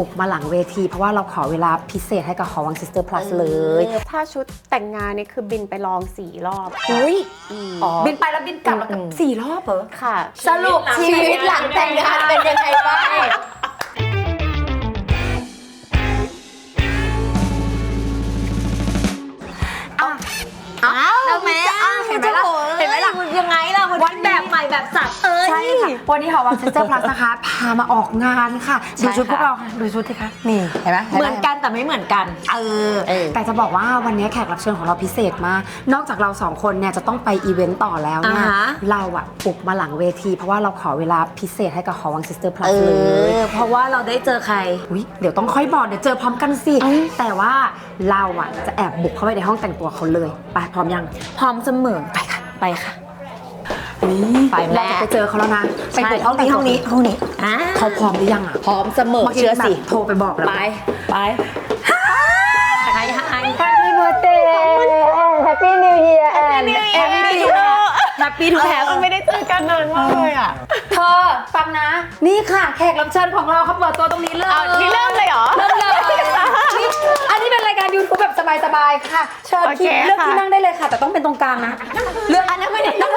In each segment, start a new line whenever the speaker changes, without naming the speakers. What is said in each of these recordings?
ปลุกมาหลังเวที เพราะว่าเราขอเวลาพิเศษให้กับหอวังซิสเตอร์พลัสเลย
ถ้าชุดแต่งงานนี่คือบินไปลองสี่รอบค่ะ
อุ้ย
อืม
บินไปแล้วบินกลับแล้วกลับสี่รอบเหรอ
ค่ะ
สรุปชีวิตหลังแต่งงานเป็นยังไงบ้าง
อ้าวแล้วแม่
เห็นไหมล่ะเห็นไหมล่ะ ค่ะ วันนี้หอวังซิสเตอร์พลัสนะคะ พามาออกงานค่ะ
ใช่
ดูชุดพวก
ค่ะ
เราค่ะ ดูชุดสิคะ นี่ เห็นไหม
เหมือนกันแต่ไม่เหมือนกัน
เออ
เออ
แต่จะบอกว่าวันนี้แขกรับเชิญของเราพิเศษมาก นอกจากเราสองคนเนี่ยจะต้องไปอีเวนต์ต่อแล้วเนี่ย
อ่าฮะ
เราอะปลุกมาหลังเวที เพราะว่าเราขอเวลาพิเศษให้กับหอวังซิสเตอร์พลั
เอ
สเลย
อเพราะว่าเราได้เจอใคร
อุ๊ยเดี๋ยวต้องค่อยบอกเดี๋ยวเจอพร้อมกันสิ แต่ว่าเราอะจะแอบบุกเข้าไปในห้องแต่งตัวเขาเลย ไปพร้อมยัง
พร้อมเสมอ ไปค่ะ ไปค่ะ ไปแม่
เราจะไปเจอเขาแล้วนะไป
ใช่
บุกห้องนี้ห้องนี้ห้องนี้
อ่า
เขาพร้อมหรือยังอะ
พร้อมเสมอ
เมื่อกี้
เชื่อสิ
แบบโทรไปบอกแล้ว
ไปไปไฮไฮ
Happy birthday Happy New Year and Happy New Year
นับปีทุกแถว
มันไม่ได้เจอกันนานมากเลยอะ
เธอฟังนะ นี่ค่ะแขกรับเชิญของเราเขาเปิดตัวตรงนี้เลย
เอาที่เริ่มเลยเหรอ
เริ่มเลยนี่อันนี้เป็นรายการ YouTube แบบสบายๆค่ะ เชิญ
โอเค
ที่เลือก
ค่ะ
ที่นั่งได้เลยค่ะ แต่ต้องเป็นตรงกลางนะเลือกอันนั้นไม่ได้เลือก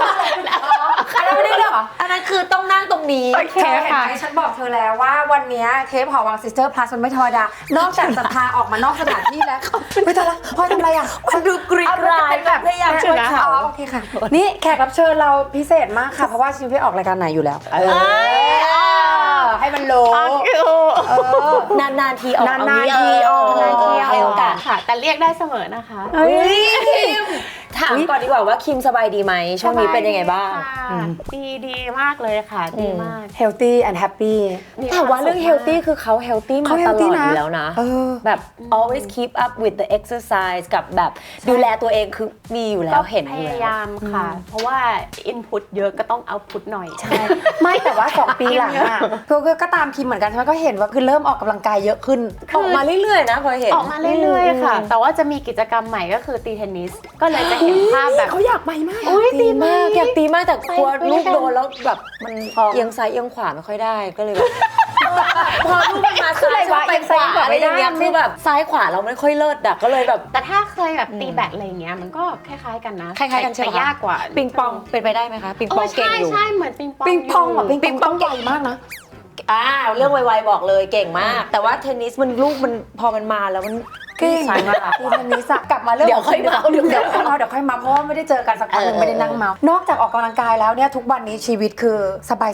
อันนั้นไม่ได้เลือกเหรอ
อันนั้นคือต้องนั่งตรงนี้
โอเค
เธอเห็น
ค่ะ
ไหมฉันบอกเธอแล้วว่าวันเนี้ยเทปหอวังซิสเตอร์พลัสมันไม่ธรรมดา นอกจากจะพาออกมานอกสถานที่แล้วไม่แต่ละพลอยทำอะไรอะ
มันดูกรีดกรายแบบพยายามช่วยเขา
อ๋อโอเคค่ะ นี่แขกรับเชิญเราพิเศษมากค่ะ เพราะว่าชิมไม่ออกรายการไหนอยู่แล้ว เออ ให้มันรู้
อ๋อคือ
เออ
นานๆทีออก
นานๆทีออก
นานๆที
เออ
ให้โอกาส
ค่ะ แต่เรียกได้เสมอนะคะ
เฮ้ย
ถามก่อนดีกว่าว่าคิมสบายดีไหมช่วงนี้เป็นยังไงบ้าง
ค่ะดีดีมากเลยค่ะ ดีมาก
healthy and happy
มี
แต่ว่าเรื่อง
คมสุข
healthy คือเขา healthy มา
เขา
ตล
healthy
อด
นะ
อยู่แล้วนะ
เออ
แบบ always keep up with the exercise กับแบบดูแลตัวเองคือมีอยู่แล้
ก็
วเห็น
พ
อยู่
ยา
แล้ว
ยามค่ะ เพราะว่า input เยอะก็ต้อง output หน่อย
ใช่ไม่แต่ว่า 2 ปีหลังอะคือคือก็ตามคิมเหมือนกันใช่ไหมก็เห็นว่าคือเริ่มออกกำลังกายเยอะขึ้น
ออกมาเรื่อยๆนะพอเห็น
ออกมาเรื่อยๆค่ะ แต่ว่าจะมีกิจกรรมใหม่ก็คือตีเทนนิส ก็เลยจะเห็นภาพแบบ
เขาอยากไปมาก
อุ้ยตีมากอยากตีมากแต่กลัว
ไป
ลูก
ไป
โดนแล้วแบบมันเอียงซ้ายเอียงขวาไม่ค่อยได้ก็เลยแบบพอลูกมันมาซ้ายชอบไปขวาอะไรอย่างเงี้ยคือแบบซ้ายขวาเราไม่ค่อยเลิศดักก็เลยแบบ
แต่ถ้าเคยแบบตีแบดอะไรอย่างเงี้ยมันก็คล้ายๆกันนะ
คล้ายๆกันใช่ไหม
แต่ยากกว่า
ปิงปองเป็นไปได้ไหมคะปิง
เอ
ปอ
อง
เก่ง
ใช่
อยู่
ใช่เหมือนปิงปอง
ปิงปองเหรอ
อยู่
ปิงปองต้องใหญ่มากนะ
อ้าวเรื่องไวๆบอกเลยเก่งมาก แต่ว่าเทนนิสมันลูกมันพอมันมาแล้วมัน
เก่ง
ซ้ายมาก
ทีเทนนิสอะกลับมาเรื่อง
เดี๋ยวค่อยเมา
เดี๋ยวเดี๋ยวค่อยเมาเดี๋ยวค่อยมาเพราะว่าไม่ได้เจอกันสักพักหนึง
เออ
ไม่ได้นั่งเมานอกจากออกกำลังกายแล้วเนี่ยทุกวันนี้ชีวิตคือ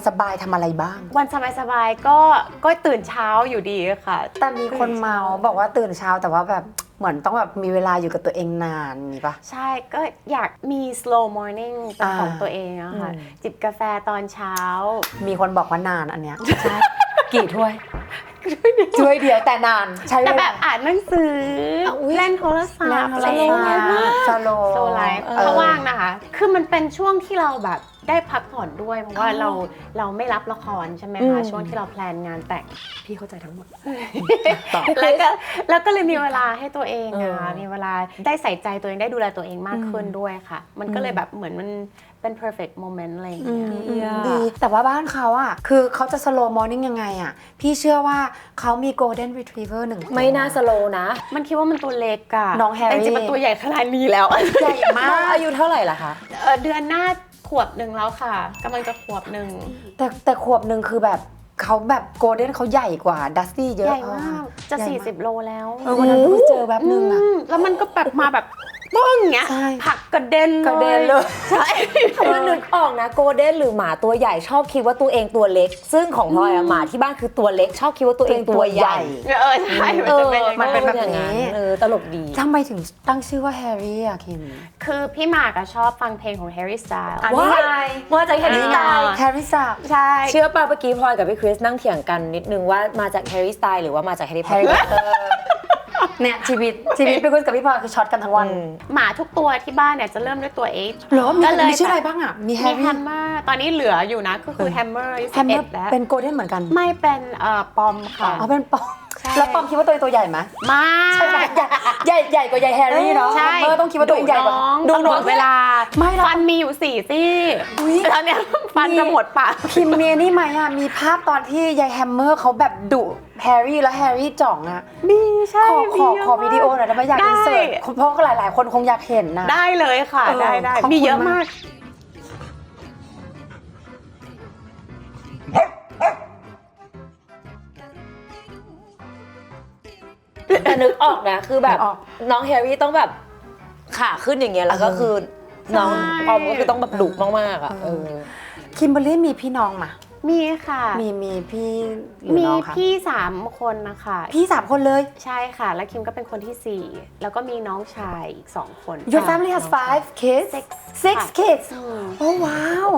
สบายๆทำอะไรบ้าง
วันสบายๆก็ก็ตื่นเช้าอยู่ดีค่ะ
แต่มีคนเมาบอกว่าตื่นเช้าแต่ว่าแบบเหมือนต้องแบบมีเวลาอยู่กับตัวเองนานมีปะ
ใช่ก็อยากมี slow morning เป็น
อ่า
ของตัวเองอะค่ะ
อืม
จิบกาแฟตอนเช้า
มีคนบอกว่านานอันเนี้ยใช่กี่ถ้วย ถ้วยเดียวแต่นานใช้เว
แต่แบ
ลา
บอ่านหนังสืออเล่นโทรศัพท์อะไรอย่างเงี้ย
สโล
โซไลฟ์ถ้าว่างนะคะ คือมันเป็นช่วงที่เราแบบ ได้พักผ่อนด้วย เพราะว่าเราเราไม่รับละครใช่ไหมคะช่วงที่เราแพลนงานแต่ง
พี่เข้าใจทั้งหมด
แล้วก็แล้วก็เลยมีเวลาให้ตัวเอง
เอ
อะ
อ
มีเวลาได้ใส่ใจตัวเองได้ดูแลตัวเองมากขึ้นด้วยค่ะ มันก็เลยแบบเหมือนมันเป็น perfect moment อะไรอย่างเงี้ย
ดีแต่ว่าบ้านเขาอะคือเขาจะ slow morning ยังไงอะพี่เชื่อว่าเขามี golden retriever หนึ่งตัว
ไม่น่าสโลว์นะ
มันคิดว่ามันตัวเล็กอะ
น้องแฮร์รี่
แต่จริงๆมันตัวใหญ่ขนาดนี้แล้ว
ใหญ่มา
น้อง
ก
อายุเท่าไหร่ล่ะคะ
เอ่อเดือนหน้า ขวบหนึ่งแล้วค่ะกำลังจะขวบหนึ่ง
แต่แต่ขวบหนึ่งคือแบบเขาแบบโกลเด้นเขาใหญ่กว่าดัสตี้เยอะ
ใหญ่มาก จะ
ใหญ่มาก
40 โลแล้ว
เออวันนั้นเพิ่งเจอแบบนึงอะ
มแล้วมันก็แบบมาแบบ ป้องอย่างเงี้ย
ใช่
ผักกระเด็น
กระเด็นเลย
ใช่
มันนึกออกนะโกลเด้นหรือหมาตัวใหญ่ชอบคิดว่าตัวเองตัวเล็ก ซึ่งของพลอยอะหมาที่บ้านคือตัวเล็ก ชอบคิดว่าตัวเองตัวใหญ่
เออใช่มันจะเป็นอย่าง
มันเป็นแบบ
อย่าง
นี้
เออตลกดี
ทำไมถึงตั้งชื่อว่าแฮร์รี่อะคิม
คือพี่หมากอะชอบฟังเพลงของ Harry Styles
อะ
ว้ายมาจากแฮร์รี่สไตล์
แฮร์รี่สัก
ใช่
เชื่อป่ะเมื่อกี้พลอยกับพี่คริสนั่งเถียงกันนิดนึงว่ามาจากแฮร์รี่สไตล์หรือว่ามาจากแฮร์รี่พ
แฮ
อต
ร์รี่
เตอ
เออ เนี่ยชีวิตชีวิตพี่กุศกับพี่พลอยคือช็อตกันทั้งวัน
ร์
หมาทุกตัวที่บ้านเนี่ยจะเริ่มด้วยตัว H
เหรอมี
ก็เลย
มีชื่ออะไรบ้างอะมีแฮ
มี
ร์
แฮ
รี่
มเมอร์ตอนนี้เหลืออยู่นะก็คือแฮมเมอร์
แฮมเมอร์
แล้ว
เป็นโกลเด้นเหมือนกัน
ไม่เป็นเอ่อปอมค่ะ
อ๋อเป็นปอง
ใช่
แล้วปอมคิดว่าตัวเองตัวใหญ่ไหม
มาก
ใช่ไหมใหญ่ใหญ่ใหญ่กว่าใหญ่แฮร์รี่เนาะ
ใช่
เออต้องคิดว่าตัวเองใหญ่กว่า
น้อง
ดู
ต
ห
ล
น่
อ
อย
ดเวลา
ไม่หรอก
ฟันมีอยู่สี่ซี่
อุ๊ย
ตอนเนี้ยฟันจะหมดปาก
คิมเมียนี่ไหมอะมีภาพตอนที่ยายแฮมเมอร์เขาแบบดุแฮร์รี่แล้วแฮร์รี่จ่องอะ
มีใช่
ขอข
มี
อ
เยะ
ขอวิดีโอหน่อยได้ไหมอยาก
ได้
อินเสิร์ตเพราะหลายๆคนคงอยากเห็นนะ
ได้เลยค่ะ
เออ
ได้ได้
ขอบคุณ
มีเยอะ
มาก
แต่นึกออกนะคือแบบ
นึกออก
น้องแฮร์รี่ต้องแบบขาขึ้นอย่างเงี้ยแล้วก็
เออ
คือน้อง
ใช่
ปอมก็คือต้องแบบดุมากๆอะ
เอ
เอ
อ
อ
คิมเบอรรี่มีพี่น้องมา
มีค่ะ
มีมีพี่หรือ
มี
น้องคะ
พี่สามคนนะคะ
พี่สามคนเลย
ใช่ค่ะ แล้วคิมก็เป็นคนที่สี่แล้วก็มีน้องชายอีกสองคน
Your family has five kids
Six
six
ค่ะ
kids
อืม
โอ้ว้าว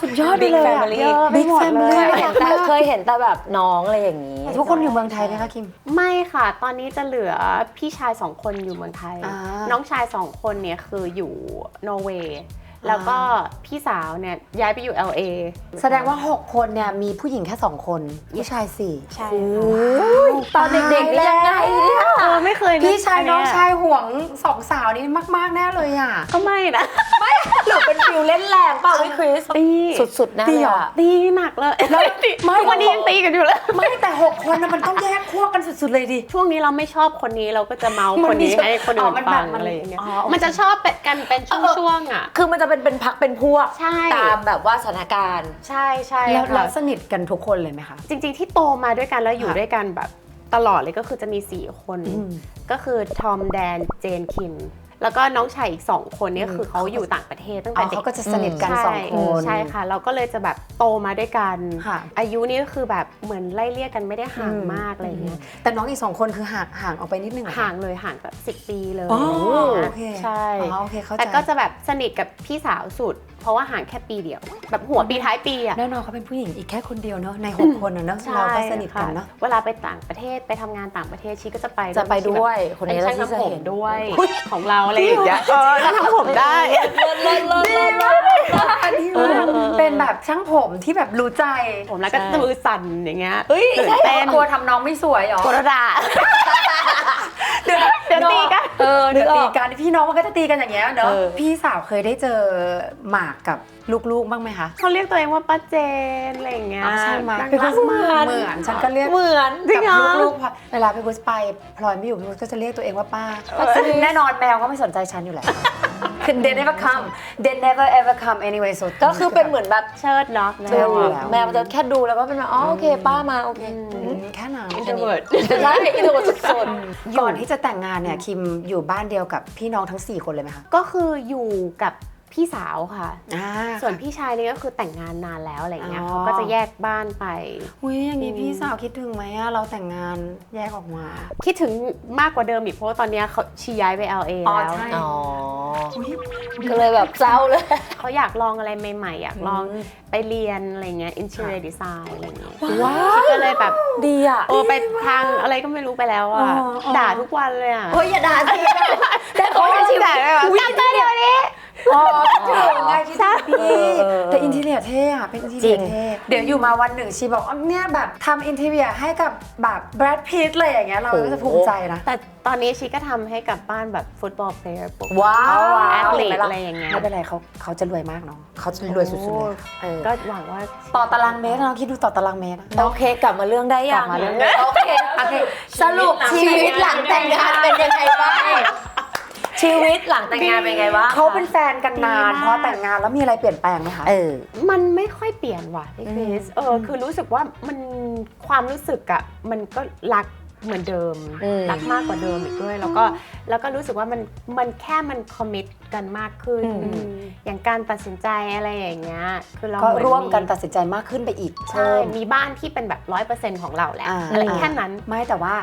สุดยอดไป
Big
เลยอะ
family
เยอะ Big
ไปหมด
family
เลย
เคยเห็นแต่เคยเห็นแต่แบบน้องอะไรอย่างนี้
ทุกคนอยู่เมืองไทยไหมคะคิม
ไม่ค่ะ ตอนนี้จะเหลือพี่ชายสองคนอยู่เมืองไทย
อ่า
น้องชายสองคนเนี่ยคืออยู่นอร์เวย์ แล้วก็พี่สาวเนี่ยย้ายไปอยู่ LA
แสดงว่า 6 คนเนี่ยมีผู้หญิงแค่ 2 คนผู้ชายสี่
ใช่
โอ้
ค่ะ
ยตอนเด็กๆยังไงเนี่ย
เออไม่เคย
พี่ชายน้อง
เย
ชายห่วงสองสาวนี้มากๆแน่เลยอะ
ก็ไม่นะ
หรือเป็นฟิลเล่นแรงเปล่าพี่คริส
ตี
สุดๆนะ
ตี
เลย
เหรอ
อะ
ตีหนักเลย
ไม่
ทุกวันนี้ยังตีกันอยู่เลย
ไม่แต่ 6 คนนะมันต้องแยกขั้วกันสุดๆเลยดิ
ช่วงนี้เราไม่ชอบคนนี้เราก็จะเมา
มัน
คนนี้
มี
ให้คน
อ๋
อื่
อนมัน
ฟัง
แบบมัน
อะไรอย่างเงี้ย
อ๋อโอเค
มันจะชอบเป็นกันเป็นช่วงๆอะ
คือมันจะเป็นเป็นพักเป็นพวก
ใช่
ตามแบบว่าสถานการณ์
ใช่ใช่
แล้ว
ค่ะ
เราสนิทกันทุกคนเลยไหมคะ
จริงๆที่โตมาด้วยกันแล้วอยู่
ค่ะ
ด้วยกันแบบตลอดเลยก็คือจะมี 4 คน
อืม
ก็คือทอมแดนเจนคิม แล้วก็น้องชายอีก2คนเนี่ย
อืม
คือเขาอยู่ต่างประเทศตั้ง
อ๋
แต่
อ
เด็
เขา
ก
ก็จะสนิทกัน
ใช่
สองคน
ใช่ค่ะ เราก็เลยจะแบบโตมาด้วยกัน
ค่ะ
อายุนี่ก็คือแบบเหมือนไล่เลี่ยกันไม่ได้ห่างมากอะไรอย่างเงี้ย
แต่น้องอีกสองคนคือห่างห่างออกไปนิดนึงเหรอคะ
ห่างเลยห่างแบบสิปีเลย
อ๋อ
อะไร
โอเค
เงี้ยใช่
อ๋อโอเคเข้าใจ
แต่ก็จะแบบสนิทกับพี่สาวสุด เพราะว่าห่างแค่ปีเดียว แบบหัวปีท้ายปีอะ
แน่นอนเขาเป็นผู้หญิงอีกแค่คนเดียวเนอะในหกคนอะเนอะ
ใช่
เราก็สนิทกัน
ค่
เนอะ
เวลาไปต่างประเทศไปทำงานต่างประเทศชีก็จะไป
จะไปด้วยคน
เป็น
นี้เรา
ช่าง
ที่จะ
ทำผม
เห็น
ด้วยของเราอะไรอย่างเงี้ยเออแล้วทำผมได้
เลิศเลิศเลิศเลิศ
อันนี้เป็นแบบช่างผมที่แบบรู้ใจ
ผมแล้วก็
ใช่
จะมือสั่นอย่างเงี้ย
เฮ้ย
ตื่น
ใช่
เต้น
กลัวทำน้องไม่สวยเหรอ
กระดา
เดี๋ยว
เดี๋ยวตีกัน
เออเดี๋ยว
นึกอ
ตี
อก
กันพี่น้องมันก็จะตีกันอย่างเงี้ยเนอะ
เออ
พี่สาวเคยได้เจอหมากกับลูกๆบ้างไหมคะ
เขาเรียกตัวเองว่าป้าเจนอะไรอย่างเงี้ย
อ๋อใช่ไหม
น่า
พี่
รั
กุ
ก
สเหมื
มา
อกนเหมือนฉันก็เรียก
เหมือน
จริงเหรอ
กับลูกๆพอเวลาพี่กุสไปพลอยไม่อยู่พี่กุสก็จะเรียกตัวเองว่าป้าซึ่งแน่นอนแมวก็ไม่สนใจฉันอยู่แล้ว คือ they never come they never ever come anyway so
ก็คือเป็นเหมือนแบบ
เชิดเนาะ
เชิดอยู่
แล้
แล้ว
แม่มันจะแค่ดูแล้วก็เป็นแบบอ๋อโอเค ป้ามาโอเค
อืมแค่นั้น
อินโทรเวิร์ด
ใช่อินโทรเวิร์ดสุด
ก่อนที่จะแต่งงานเนี่ยคิมอยู่บ้านเดียวกับพี่น้องทั้ง 4 คนเลยไหมคะ
ก็คืออยู่กับ พี่สาวค่ะ
อ่า
ส่วนพี่ชายนี่ก็คือแต่งงานนานแล้วอะไรเงี้ย
อ๋อ
เขาก็จะแยกบ้านไป
อุ้ยอย่างนี้
อืม
พี่สาวคิดถึงไหมอะเราแต่งงานแยกออกมา
คิดถึงมากกว่าเดิมอีกเพราะว่าตอนเนี้ยเขาชีย้ายไป LA
อ๋อ
แล้ว
ใช่
ๆอ๋อ
อุ๊ย
ก็เลยแบบเศร้าเลย
เขาอยากลองอะไรใหม่ ๆ อยากลอง
อืม
ไปเรียนอะไรเงี้ย interior design อะไรเงี้ย
ว้าว
ก็เลยแบบ
ดีอะ
โอ้ไปทางอะไรก็ไม่รู้ไปแล้วอะ
อ๋ออ๋อ
ด่าทุกวันเลยอะ
เฮ้ยอย่าด่าสิ
แต่เขาไม่ชิด่าเลยแบบกลับมาเดี๋ยวนี้
อ๋อคิดถึงไงคิดถึงพี่
เออเออ
แต่อินทีเรียเท่อะเป็นอินทีเรียเท่เดี๋ยวอยู่มาวันหนึ่งชีบอกอ๋อเนี่ยแบบทำอินทีเรียให้กับแบบแบรดพีทเลยอย่างเงี้ยเราก็จะภูมิใจนะ
แต่ตอนนี้ชีก็ทำให้กับบ้านแบบฟุตบอลเพลย์ปุ๊บ
ว้าว
แอดลี
เล่ะ
อะไรอย่างเงี้ย
ไม่เป็นไรเขาเขาจะรวยมากเนาะเขาจะรวยสุดๆเลย
เออ
ก็หวังว่า
ต่อตารางเมตรเราคิดดูต่อตารางเมตรอะ
โอเคกลับมาเรื่องได้ยัง
กลับมาเรื่องได้
โอเคโอเคสรุปชีวิตหลังแต่งงานเป็นยังไงบ้าง ชีวิตหลังแต่งงานเป็นไงบ้าง
เขาเป็นแฟนกันนาน
ดีมาก
พอแต่งงานแล้วมีอะไรเปลี่ยนแปลงไหมคะ
เออ
มันไม่ค่อยเปลี่ยนว่ะพี่คริสเออคือรู้สึกว่ามันความรู้สึกอะมันก็รัก เหมือนเดิม
อืม
รักมากกว่าเดิมอีกด้วย แล้วก็แล้วก็รู้สึกว่ามันมันแค่มันคอมมิตกันมากขึ้น
อืม
อืม อย่างการตัดสินใจอะไรอย่างเงี้ยคือเรา
ก็
เหอ
ร่วมกันตัดสินใจมากขึ้นไปอีก
ใช่
เพิ่ม
มีบ้านที่เป็นแบบร้อยเปอร์เซ็นต์ของเราแหละ
อ่า
อะไรแค่นั้น
ไม่แต่ว่า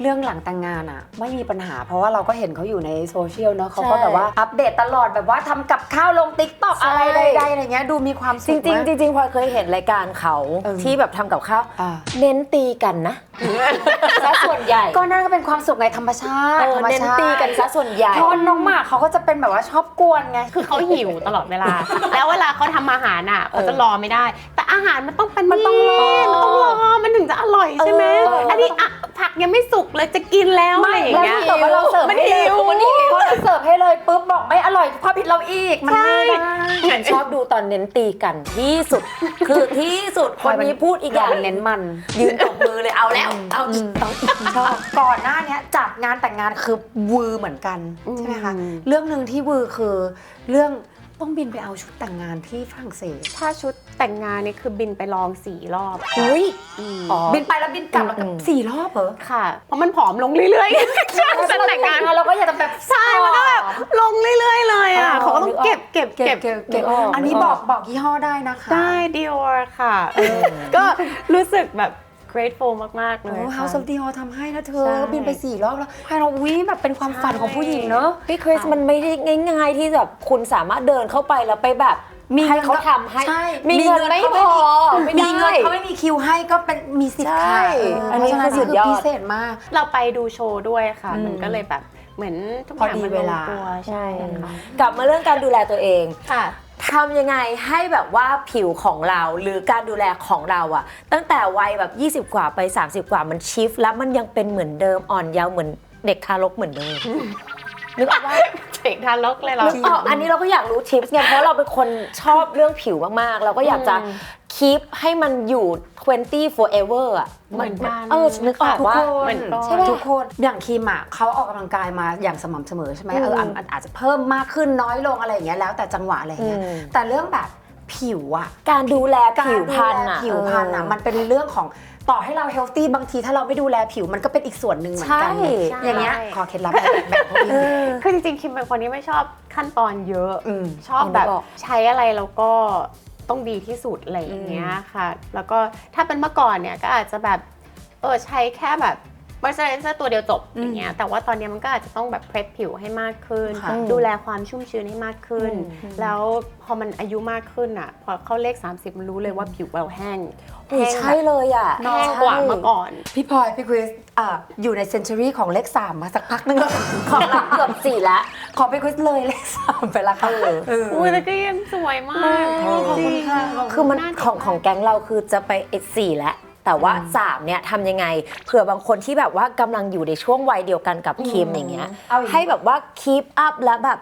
เรื่องหลังแต่งงานอะไม่มีปัญหา เพราะว่าเราก็เห็นเขาอยู่ในโซเชียลเนาะเขาก็
ใช่
แบบว่าอัปเดตตลอดแบบว่าทำกับข้าวลงติ๊กต็อก
ใช่
อะไรใดๆอะไรเงี้ยดูมีความ
จ
สุ
ริ
ข
งจริง
มาก
ๆจริงๆพลอยเคยเห็นรายการเขา
เออ
ที่แบบทำกับข้าว
อ่า
เน้นตีกันนะ ซะส่วนใหญ่
ก็น่าจะเป็นความสุขในธรรมชา
เอ
ติ
อ
ธรรม
เน้น
ชาติ
ตีกันซะส่วนใหญ่
เพราะน้องหมากเขาก็จะเป็นแบบว่าชอบกวนไง
คือเขาหิวตลอดเวลา แล้วเวลาเขาทำอาหารอะเขาจะรอไม่ได้ แต่อาหารมันต้องเป็น
มันต้องรอ
มันต้องรอมันถึงจะอร่อยใช่ไหม
เออ
อันนี้อะท ผักยังไม่สุกเลยจะกินแล้วอะไรอย่างเงี้ย
แต่ว่าเราเสิร์ฟ
มัน
ให้เลย
หิว
มันหิว พอเราเสิร์ฟให้เลยปุ๊บบอกไม่อร่อยความผิดเราอีก มันไม่ได้
ฉันชอบดูตอนเน้นตีกันที่สุด คือที่สุดคนนี้พูดอีกอย่าง
มันเน้นมัน
ยืนตบมือเลยเอาแล้ว เอาอีกต้องอีก
ชอบก่อนหน้าเนี้ยจัดงานแต่งงานคือวือเหมือนกัน
อืม
ใช่ไหมคะ เรื่องหนึ่งที่วือคือเรื่อง ต้องบินไปเอาชุดแต่งงานที่ฝรั่งเศส
ถ้าชุดแต่งงานนี่คือบินไปลองสี่รอบค่ะ
อุ้ย
อืม
อ๋อ
บินไปแล้วบินกลับแล้วกลับ
อืม
สี่รอบเหรอ
ค่ะ เพราะมันผอมลงเรื่อยๆช่วงฉันแต่งงาน
เราก็อยากจะแบบ
ใช่มันก็แบบลงเรื่อยๆเลยอะ
อ๋อ
เขาก็ต้องเก็บเก็บ
เก็
เก็
บบเก็บเก็บ
นึกออก
อันนี้
นึก
บ
อ
อ
อกก
บอกยี่ห้อได้นะคะ
ได้ Dior ค่ะ ก็รู้สึกแบบ grateful มาก ๆ เล
โอ้
ยค่ะ
House of Dior ทำให้นะเธอ
ใช่
บินไปสี่รอบแล้วให้เราวิแบบเป็นความฝันของผู้หญิงเนอะ
พี่คริสมันไม่ได้ง่าย ๆ ที่แบบคุณสามารถเดินเข้าไปแล้วไปแบบ
มี
ให้
เงิน
เขาทำให้
ใช่
มี
มี
เงิน
เงิน
ไม่
เขา
พ
ไม่
อ
มี
ไม่
มี
ได้
เงินเขาไม่มีคิวให้ก็เป็นมีสิทธิ์
ใช่
ค่ะเอั
นนี้
เพราะฉะ
คือสุดยอด
พิเศษมาก
เราไปดูโชว์ด้วยค่ะ
อืม
มันก็เลยแบบเหมือนทุกอ
พอย่างดี
มัน
เว
ลง
ลา
ตัวใช่ค่ะ
กลับมาเรื่องการดูแลตัวเอง
ค่ะ
ทำยังไงให้แบบว่าผิวของเราหรือการดูแลของเราอะตั้งแต่วัยแบบ 20 กว่าไป 30 กว่ามันชิฟแล้วมันยังเป็นเหมือนเดิมอ่อนเยาว์เหมือนเด็กทารกเหมือนเดิมนึกออกว่า
เด็กทารกเลยเหรอ
อ๋ออันนี้เราก็อยากรู้ทิปส์ไงเพราะเราเป็นคนชอบเรื่องผิวมากๆ เราก็อยากจะ
อืม
คีปให้มันอยู่ 20 forever อะ
เหมือนกัน
เออนึกออก
ทุก
ว่า
คน
เหมือนกัน
ใช่ไหมทุกคนอย่างคิมอะเขาออกกำลังกายมาอย่างสม่ำเสมอใช่ไหมเอออันอันอาจจะเพิ่มมากขึ้นน้อยลงอะไรอย่างเงี้ยแล้วแต่จังหวะอะไรอย่างเงี้ย
อืม
แต่เรื่องแบบผิวอะ
การดูแล
การ
ผิว
ดู
พรรณ
แล
อะ
ผิวพรรณอะ
เออ
มันเป็นเรื่องของต่อให้เราเฮลตี้บางทีถ้าเราไม่ดูแลผิวมันก็เป็นอีกส่วนหนึ่งเหมือนกัน
ใช่
อย่างเงี้ย
ใช่
ขอเคล็ดลับแบบแบบพวกนี้
คือจริงๆคิมเป็นคนที่ไม่ชอบขั้นตอนเยอะ
อืม
ชอบแบบ
นึกออก
ใช้อะไรแล้วก็ ต้องดีที่สุดอะไรอย่างเงี้ยค่ะ แล้วก็ถ้าเป็นเมื่อก่อนเนี่ยก็อาจจะแบบเออใช้แค่แบบ มอยส์เจอไรเซอร์ตัวเดียวจบอย่างเงี้ยแต่ว่าตอนเนี้ยมันก็อาจจะต้องแบบเพรสผิวให้มากขึ้น
ค่ะ
ดูแลความชุ่มชื้นให้มากขึ้น แล้วพอมันอายุมากขึ้นอะ พอเข้าเลข 30 มันรู้เลยว่าผิวเราแห้ง
อุ้ย
แห้ง
ใช่เลยอะ
แห้งกว่าเมื่อก่อน
พี่พลอยพี่คริสอะอยู่ในเซน t ุรีของเลขสามมาสักพักนึงแล้ว
ของเราเกือบสี่ละ
ขอพี่คริสเลยเลขสามไปละค่ะ
เออ
เออ
อุ้ยแต่ก็ยังสวยมาก
ขอบคุณค่ะ
คือมัน
หาเด็ก
ของของแก๊งเราคือจะไปเอสี่แล้ว แต่ว่า 3 เนี่ยทำยังไงเผื่อบางคนที่แบบว่ากำลังอยู่ในช่วงวัยเดียวกันกับคิมอย่างเงี้ย
เอาอย่างนี้
ให้แบบว่าคีปอัพและแบบ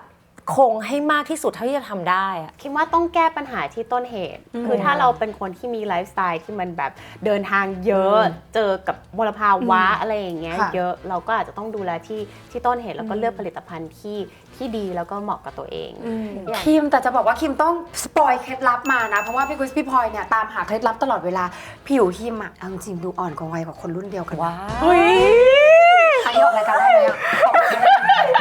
คงให้มากที่สุดเท่าที่จะทำได้อะ
คิดว่าต้องแก้ปัญหาที่ต้นเหตุ คือถ้าเราเป็นคนที่มีไลฟ์สไตล์ที่มันแบบเดินทางเยอะเจอกับมลภาวะอะไรอย่างเงี้ย
ค่ะ
เยอะเราก็อาจจะต้องดูแลที่ที่ต้นเหตุแล้วก็เลือกผลิตภัณฑ์ที่ ที่ดีแล้วก็เหมาะกับตัวเองอย่าง
คิมแต่จะบอกว่าคิมต้องสปอยเคล็ดลับมานะ เพราะว่าพี่คริสพี่พลอยเนี่ยตามหาเคล็ดลับตลอดเวลา ผิวคิมอะเอาจริงๆดูอ่อนกว่าวัยกว่าคนรุ่นเดียวกัน
ว้า
เฮ้ย
อันนี้ออกรายการได้ไหมอะออกรายการได้ไหม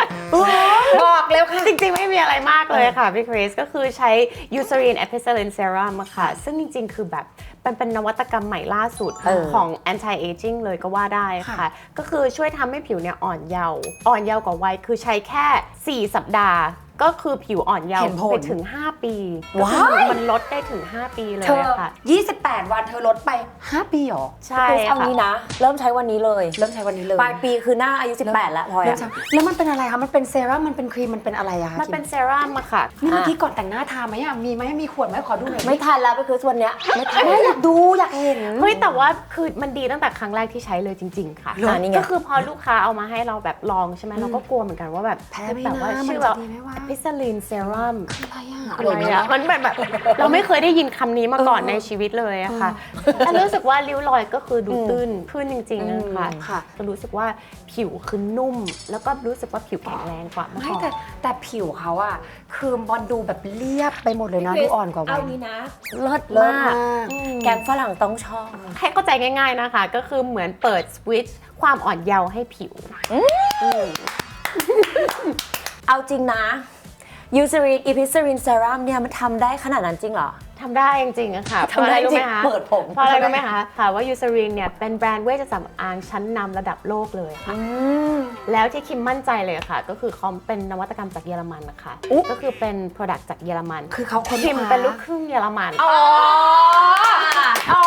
บอกเร็วค่ะ
จริงๆ ไม่มีอะไรมากเลยค่ะพี่คริสก็คือใช้ Eucerin Epicillin Serum อะค่ะ ซึ่งจริงๆ คือแบบ มันเป็นนวัตกรรมใหม่ล่าสุด
เออ
ของ anti aging เลยก็ว่าได้ค่ะ
ค่ะ
ก็คือช่วยทำให้ผิวเนี่ยอ่อนเยาว์อ่อนเยาว์กว่าวัยคือใช้แค่ 4 สัปดาห์ ก็คือผิวอ่อนเยาว์
เห็นผล
ไปถึง 5 ปี
ว้าย
ก็คือมันลดได้ถึง 5 ปีเลย
เธอ
อะค่ะ
28 วันเธอลดไป 5 ปีเหรอ
ใช่
เอา
ค่ะ
งี้นะ เริ่มใช้วันนี้เลย
เริ่มใช้วันนี้เลย
ปลายปีคือหน้าอายุ 18 แล้วพลอย
เริ่ม
อะ
ใช้แล้วมันเป็นอะไรคะ มันเป็นเซรั่ม มันเป็นครีม มันเป็นอะไรอะคะ
มันเป็น
คิ
เซรั่มอะค่ะ
นี่เมื่อกี้ก่อนแต่งหน้าทาไหมอะมีไหมมีขวดไหมขอดูหน่อย
ไม่ทันแล้วก็คือวันเนี้ยไม่ทัน
ไม่อยากดูอยากเห็น
เฮ้ยแต่ว่าคือมันดีตั้งแต่ครั้งแรกที่ใช้เลยจริง ๆ ค่ะ
เหรอนี่ไง
ก็คือพอลูกค้าเอามาให้เราแบบลองใช่ไหมเราก็กลัวเหมือนกันว่าแบบ
แพ้ไหม
แบบว่า
นะ
ชื่อ
มัน
แบ
จะ
บ
ดีไหมวะ
พิซซาลินเซรั่ม
อะไรอะ
อะไรอะมันแบบแบบ เราไม่เคยได้ยินคำนี้มาก่อนในชีวิตเลยอะค่ะแต่รู้สึกว่าริ้วรอยก็คือดูตื้นขึ้นจริงๆนะคะ
ค่ะ
ก็รู้สึกว่าผิวคือนุ่ม แล้วก็รู้สึกว่าผิวแข็งแรงกว่าเมื่อ
ไม่
ก่อน
แต่แต่ผิวเขาอะคือบอลดูแบบเรียบไปหมดเลยนะดูอ่อนกว่าวั
เอา
ย
งี้นะ เลิศ
เลิศ
มาก
มาก
แกงฝรั่งต้องชอบ
ให้เข้าใจง่ายๆนะคะ ก็คือเหมือนเปิดสวิตช์ความอ่อนเยาว์ให้ผิว
เอาจริงนะ Eucerin Epicerin Serum เนี่ยมันทำได้ขนาดนั้นจริงเหรอ
ทำได้จริงๆอะค่ะ
ทำได้
เพราะอะรรู้หมคะ
จริงเปิดผม
เพราะอะไร
ทำได้
รู้ไหมคะค่ะว่า Eucerin เนี่ยเป็นแบรนด์เวชสำอางชั้นนำระดับโลกเลยค่ะ แล้วที่คิมมั่นใจเลยค่ะ ก็คือเขาเป็นนวัตกรรมจากเยอรมันนะคะ
อุ๊
ก็คือเป็น Product จากเยอรมัน
คือเขาคน
คิมเป็นลูกครึ่งเยอรมัน
อ๋ออ๋อ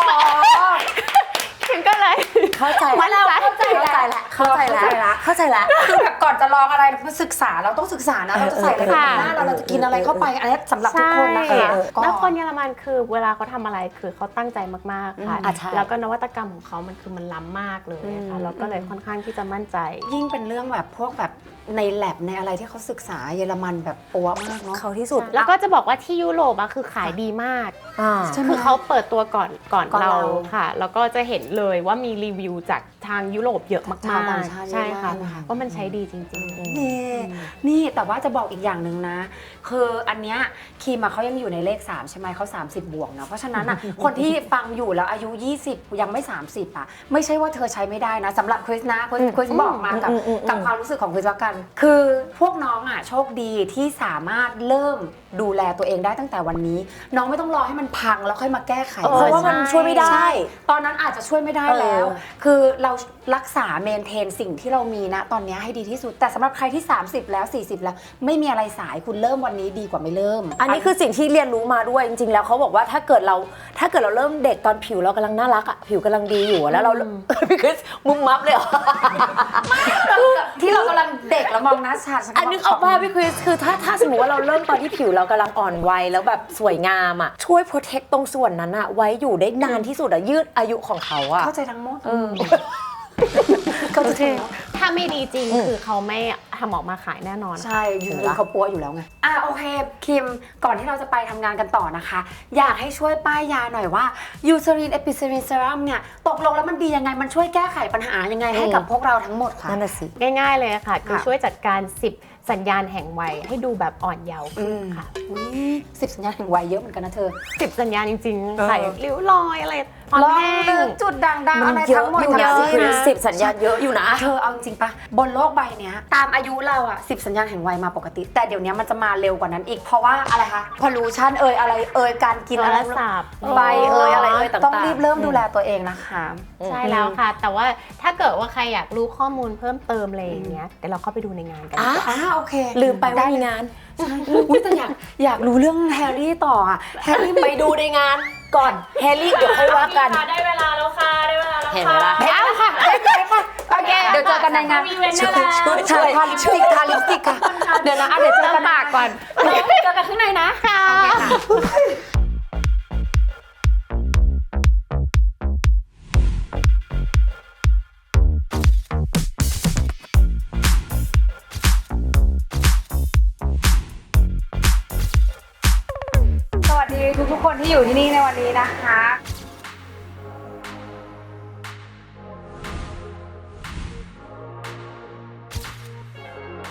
คิมก็เลย
เข้าใจ
มั่นใจ
เข้าใจแล้วแล้วเข้าใจแล้วเข้าใจแล้ว
คือแบบก่อนจะลองอะไรมาศึกษาเราต้องศึกษานะเราจะใส่อะไร
เออ
ในหน้าเราเราจะกินอะไรเข้าไปอันนี้สำหรับทุกคนนะคะ
ใช่
ก็
แล้วคนเยอรมันคือเวลาเขาทำอะไรคือเขาตั้งใจมากๆค่ะ
อืมอะใช่
แล้วก็นวัตกรรมของเขามันคือมันล้ำมากเลยค่ะแล้วก็เลยค่อนข้างที่จะมั่นใจ
ยิ่งเป็นเรื่องแบบพวกแบบในแลบในอะไรที่เขาศึกษาเยอรมันแบบปัวมากเนาะ
เขาที่สุด
แล้วก็จะบอกว่าที่ยุโรปอะคือขายดีมาก
อ่า
ใช่ไหม
คือเขาเปิดตัวก่อนก่อน
ก่อน
เรา
เรา
ค่ะ แล้วก็จะเห็นเลยว่ามีรีวิวจากทางยุโรปเยอะมาก
ชาวต่างชาติ
ๆใช่ค่ะ
เยอะมากนะคะ
ว่ามันใช้ดีจริง ๆ
นี่นี่แต่ว่าจะบอกอีกอย่างหนึ่งนะ คืออันเนี้ยครีมอะเขายังอยู่ในเลข 3 ใช่ไหมเขา 30 บวกเนาะเพราะฉะนั้นอะคนที่ฟังอยู่แล้วอายุ 20 ยังไม่ 30อะไม่ใช่ว่าเธอใช้ไม่ได้นะสำหรับคริสนะคริสคริสบอกมากับ
อืมอืมอืม
กับความรู้สึกของคริสแล้วกัน คือพวกน้องอะโชคดีที่สามารถเริ่มดูแลตัวเองได้ตั้งแต่วันนี้ น้องไม่ต้องรอให้มันพังแล้วค่อยมาแก้ไข
เพราะว่ามันช่วยไม่ได้
ใช่ตอนนั้นอาจจะช่วยไม่ได้แล้ว
เออ
คือเรารักษาเมนเทนสิ่งที่เรามีนะตอนนี้ให้ดีที่สุด แต่สำหรับใครที่ 30 แล้ว 40 แล้ว ไม่มีอะไรสายคุณเริ่มวันนี้ดีกว่าไม่เริ่ม
อันนี้คือสิ่งที่เรียนรู้มาด้วยจริงๆ แล้วเขาบอกว่าถ้าเกิดเราถ้าเกิดเราเริ่มเด็กตอนผิวเรากำลังน่ารักอะผิวกำลังดีอยู่อะแล้วเราพี่คริสมุมมับเลยเหรอ
ที่เรากำลังเด็กแล้วมองหน้าชาติ
อันนึกออกป่ะพี่คริสคือถ้าถ้าสมมติว่าเราเริ่มตอนที่ผิวเรากำลังอ่อนวัยแล้วแบบสวยงามอะช่วยโปรเทคตรงส่วนนั้นอะไว้อยู่ได้นานที่สุดอะยืดอายุของเขาอะ
เข้าใจทั้งหมด
เออ
เข้าใจทั้งหมด
ถ้าไม่ดีจริงคือเขาไม่ทำออกมาขายแน่นอน
ใช่อยู่ดีเขาปัวอยู่แล้วไง อะโอเค คิมก่อนที่เราจะไปทำงานกันต่อนะคะ อยากให้ช่วยป้ายยาหน่อยว่ายูซ r รินเอพิซ r รินเซรั่มเนี่ยตกลงแล้วมันดียังไง มันช่วยแก้ไขปัญหายังไงให้กับพวกเราทั้งหมดค่ะ
นั่นน่ะสิ
ง่ายๆเลยค่ะ คือ
ค่ะ
ช่วยจัดการ 10 สัญญาณแห่งวัยให้ดูแบบอ่อนเยาว์ขึ้นค่ะ
สิบสัญญาณแห่งวัยเยอะเหมือนกันนะเธอ
10สัญญาณจริง
เออ
ๆใส่ริ้วรอยอะไร ความ
ลอง
แห้
ลึ
ง
กจุดด่างๆ
มั
อะไร
เย
ทั้
อะ
งหมด
อยู่
ทั้ง
นะ
สิ้น
คือ
นะ
สิบสัญญาณเยอะอยู่นะ
เธอเอาจริงๆปะบนโลกใบเนี้ย ตามอายุเราอะสิบสัญญาณแห่งวัยมาปกติ แต่เดี๋ยวนี้มันจะมาเร็วกว่านั้นอีกเพราะว่าอะไรคะพอลูชันเอ่ยอะไรเอ่ยการกิน
โท
อะไร
รศัพท์
ใบเอ่ยอะไรเอ่ย
ต่างๆ
ต้องรีบเริ่มดูแลตัวเองนะคะ
ใช่แล้วค่ะ แต่ว่าถ้าเกิดว่าใครอยากรู้ข้อมูลเพิ่มเติมอะไรอย่างเงี้ยเดี๋ยวเราเข้าไปดูในงานกัน
อะ
อ่าโอเค
ลืมไปว่ามีงาน
ใช่อุ๊ยแต่อยากอยากรู้เรื่องแฮร์รี่ต่ออะแฮร์รี่
ไปดูในงาน ก่อนแฮร์รี่เดี๋ยวค่อยว่ากัน
ได้เวลาแล้วค่ะ ได้เวลาแล้ว
เห็นไหม
ค่ะ
ล่ะ
แพ้แล้วค่ะแพ้แล้วค่ะโอเคเดี๋ยวเจอกันในงาน
มีเว้นได้แล้ว
ช่วย
ใช่ทาลิปสติกทาลิปสติกค่ะ เดี๋ยวนะอะเดี๋ยวเจอกันปากก่อน เจอกันข้างในนะ
ค่ะ
อยู่ที่นี่ในวันนี้นะคะ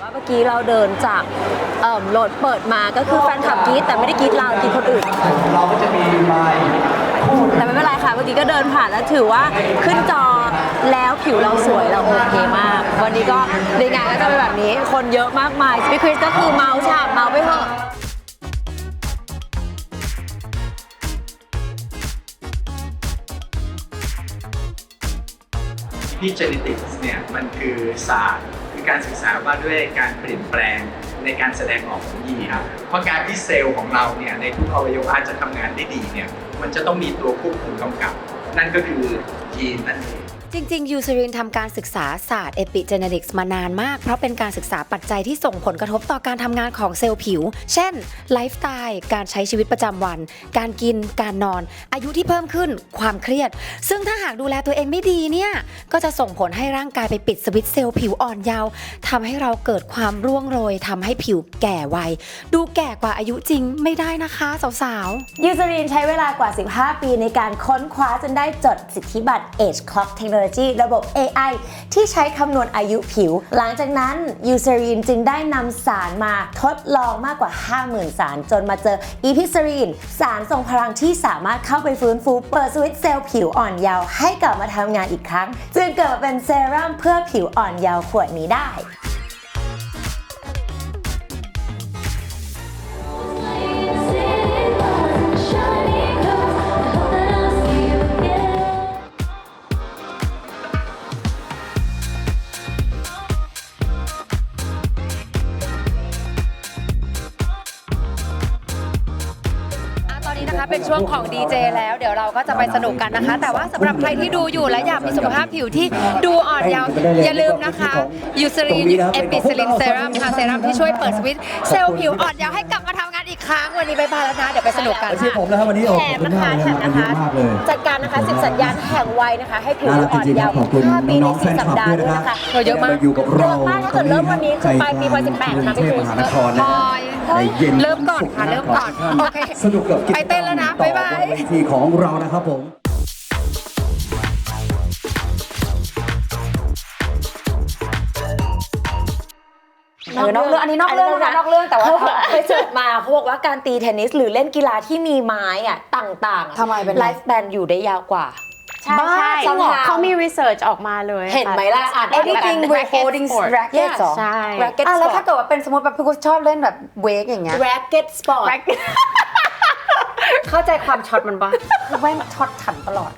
ว่าเมื่อกี้เราเดินจากเอ่อรถเปิดมาก็คือแฟนคลับกรีดแต่ไม่ได้กรีดเรากรีดคนอื่น
เราก็จะมีไมค์
แต่ไม่เป็นไรค่ะเมื่อกี้ก็เดินผ่านแล้วถือว่าขึ้นจอแล้วผิวเราสวยเราโอเคมาก วันนี้ก็ในงานก็จะเป็นแบบนี้ คนเยอะมากมายพี่คริสก็คือเมาฉ่ำเมาไปเถอะ
ที่ genetics เนี่ยมันคือศาสตร์คือการศึกษาว่าด้วยการเปลี่ยนแปลงในการแสดงออกของยีนครับเพราะการที่เซลล์ของเราเนี่ยในทุกอวัยวะจะทำงานได้ดีเนี่ยมันจะต้องมีตัวควบคุมกำกับ นั่นก็คือยีนนั่นเอง
จริง ๆ ยูซ r รินทำการศึกษาศาสตร์เอปิเจเนติกส์มานานมาก เพราะเป็นการศึกษาปัจจัยที่ส่งผลกระทบต่อการทำงานของเซลล์ผิว เช่น ไลฟ์สไตล์ การใช้ชีวิตประจำวัน การกิน การนอน อายุที่เพิ่มขึ้น ความเครียด ซึ่งถ้าหากดูแลตัวเองไม่ดีเนี่ย ก็จะส่งผลให้ร่างกายไปปิดสวิตช์เซลล์ผิวอ่อนเยาว์ทำให้เราเกิดความร่วงโรยทำให้ผิวแก่ไวดูแก่กว่าอายุจริงไม่ได้นะคะสาวๆ
ยูซ r รินใช้เวลากว่า 15 ปีในการค้นคว้าจนได้จดสิทธิบัตร Age Clock Technology ระบบ AI ที่ใช้คำนวณอายุผิว หลังจากนั้นยูซรีนจึงได้นำสารมาทดลองมากกว่า 50,000 สาร จนมาเจออีพิซรีน สารทรงพลังที่สามารถเข้าไปฟื้นฟู เปิดสวิตช์เซลล์ผิวอ่อนเยาว์ให้กลับมาทำงานอีกครั้ง จึงเกิดมาเป็นเซรั่มเพื่อผิวอ่อนเยาว์ขวดนี้ได้
ช่วงของดีเจแล้วเดี๋ยวเราก็จะไปสนุกกันนะคะ แต่ว่าสำหรับใครที่ดูอยู่และอยากมีสุขภาพผิวที่ดูอ่อนเยาว์อย่าลืมนะคะยูซรีนเอปิซิลินเซรั่มค่ะเซรั่มที่ช่วยเปิดสวิตช์เซลล์ผิวอ่อนเยาว์ให้กลับมา ทำงานอีกครั้งวันนี้บายบายแล้วนะ เดี๋ยวไปสนุกกัน
อาชีพผมนะครับวันนี้โอ้
แถ
ขอบ
ม
คุณ
นะคะ
มากเลย
แถม
นะ
นะคะ
มากเลย
จัดการนะคะสิบสัญญาณแห่งวัยนะคะ ให้ผิว
น่ารัก
อ่อน
จริงๆ
เยาว์
ขอบคุณ
ห้าปีใน
น้องๆ
สี่สัปดาห์
แฟนคลับด้
ด้
ว
วยย
นะ
นะคะ
เยอะมาก
อยู่กับเรา
เยอะมากถ้าเกิดเริ่มวันนี้คือปลายปีวัย18นะพี่
กรุงเทพมหานครนะ
พลอย
ในเย็น
เริ่มก่อนค่ะเริ่มก่อนโอเค
สนุกกับกิจกรรม
ไปเต้นแล้วนะบ๊ายบาย
ต่อบนเวทีของเรานะครับผม
นอกเรื่องอันนี้นอกเรื่องนะนอกเรื่องแต่ว่าไปเสิร์ชมาเขาบอกว่าการตีเทนนิสหรือเล่นกีฬาที่มีไม้อะต่างๆ
ทำไมเป็นไร
ไลฟ์แบนอยู่ได้ยาวกว่า
ใช่ใช่
จริงเหรอ
เขามี research ออกมาเลย
เห็นไหมล่ะอ่าน
ค่ะ
Anything with
Racket
holding
sport
rackets เหรอ
ใช่
racket
อะแล้ว
sport
ถ้าเกิดว่าเป็นสมมติแบบพี่กุชอบเล่นแบบเวกอย่างเงี้ย
racket sport
Racket
เข้าใจความช็อตมันปะคือแม่งช็อตขันตลอด